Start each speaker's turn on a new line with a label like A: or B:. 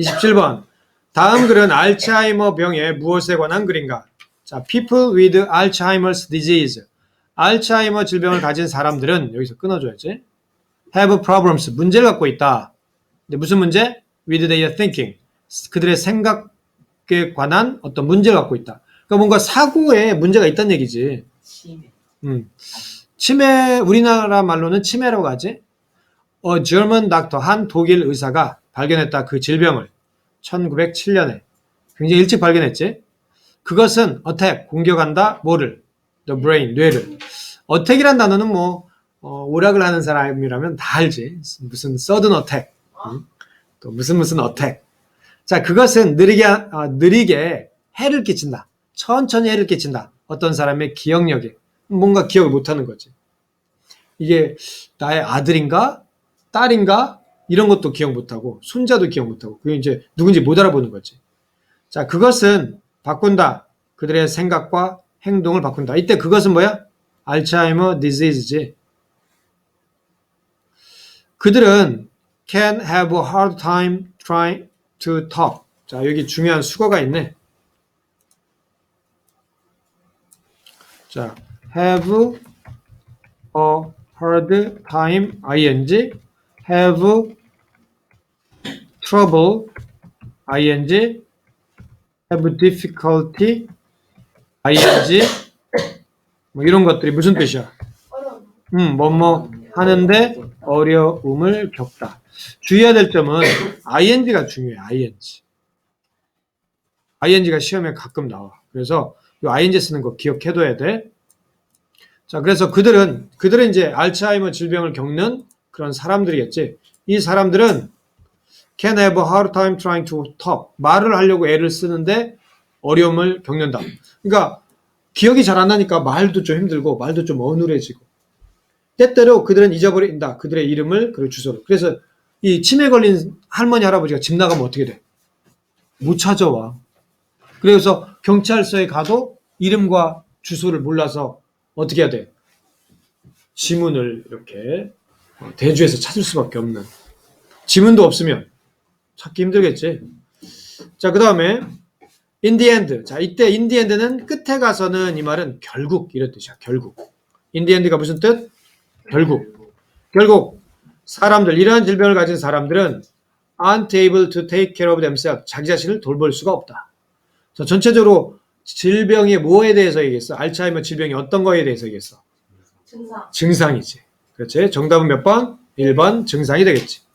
A: 27번. 다음 글은 알츠하이머 병에 무엇에 관한 글인가? 자, people with Alzheimer's disease. 알츠하이머 질병을 가진 사람들은 여기서 끊어줘야지. have problems. 문제를 갖고 있다. 근데 무슨 문제? with their thinking. 그들의 생각에 관한 어떤 문제를 갖고 있다. 그러니까 뭔가 사고에 문제가 있다는 얘기지.
B: 치매.
A: 음. 치매, 우리나라 말로는 치매라고 하지. 어, German doctor, 한 독일 의사가 발견했다. 그 질병을. 1907년에. 굉장히 일찍 발견했지. 그것은 attack, 공격한다. 뭐를? The brain, 뇌를. attack이란 단어는 뭐, 어, 오락을 하는 사람이라면 다 알지. 무슨 sudden attack. 음? 또 무슨 무슨 attack. 자, 그것은 느리게, 아, 느리게 해를 끼친다. 천천히 해를 끼친다. 어떤 사람의 기억력에. 뭔가 기억을 못하는 거지. 이게 나의 아들인가 딸인가 이런 것도 기억 못하고 손자도 기억 못하고 그게 이제 누군지 못 알아보는 거지. 자 그것은 바꾼다. 그들의 생각과 행동을 바꾼다. 이때 그것은 뭐야? 알츠하이머 디지즈지. 그들은 can have a hard time trying to talk. 자 여기 중요한 수거가 있네. 자 have a hard time ing have trouble ing have difficulty ing 뭐 이런 것들이 무슨 뜻이야? 음, 뭐뭐 하는데 어려움을 겪다. 주의해야 될 점은 ing가 중요해. ing. ing가 시험에 가끔 나와. 그래서 이 ing 쓰는 거 기억해둬야 돼. 자, 그래서 그들은 그들은 이제 알츠하이머 질병을 겪는 그런 사람들이겠지. 이 사람들은 can have a hard time trying to talk. 말을 하려고 애를 쓰는데 어려움을 겪는다. 그러니까 기억이 잘 안 나니까 말도 좀 힘들고 말도 좀 어눌해지고 때때로 그들은 잊어버린다. 그들의 이름을 그리고 주소를. 그래서 이 치매 걸린 할머니 할아버지가 집 나가면 어떻게 돼? 못 찾아와. 그래서 경찰서에 가도 이름과 주소를 몰라서 어떻게 해야 돼? 지문을 이렇게 대주에서 찾을 수밖에 없는. 지문도 없으면 찾기 힘들겠지. 자, 그 다음에 in the end. 자, 이때 in the end는 끝에 가서는 이 말은 결국 이런 뜻이야. 결국. in the end가 무슨 뜻? 결국. 결국 사람들 이러한 질병을 가진 사람들은 aren't able to take care of themselves. 자기 자신을 돌볼 수가 없다. 자, 전체적으로 질병이 뭐에 대해서 얘기했어? 알츠하이머 질병이 어떤 거에 대해서 얘기했어?
C: 증상.
A: 증상이지. 그렇지? 정답은 몇 번? 1번 증상이 되겠지.